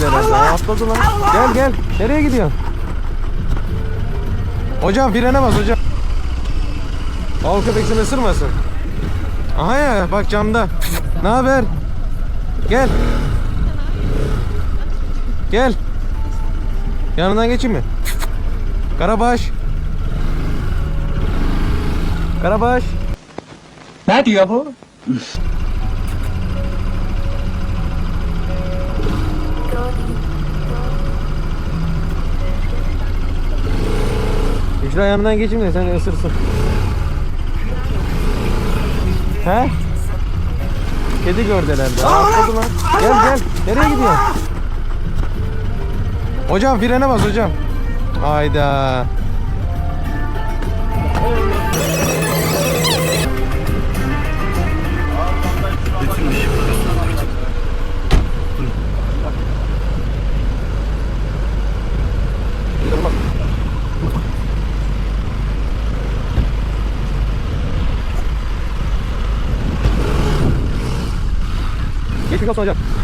gördü herhalde. Aa, Atladı lan. Gel gel. Nereye gidiyorsun? Hocam frene bas hocam. Seni ısırmasın. Aha ya bak camda. Ne haber? Gel. Gel. Yanından geçeyim mi? Karabaş. Karabaş. Ne diyor bu? Büşra yanından geçeyim de seni ısırsın. He? Kedi gördü herhalde. Atladı lan. Gel gel. Nereye gidiyorsun? Hocam frene bas hocam. Hayda. Kỹ 我说一下。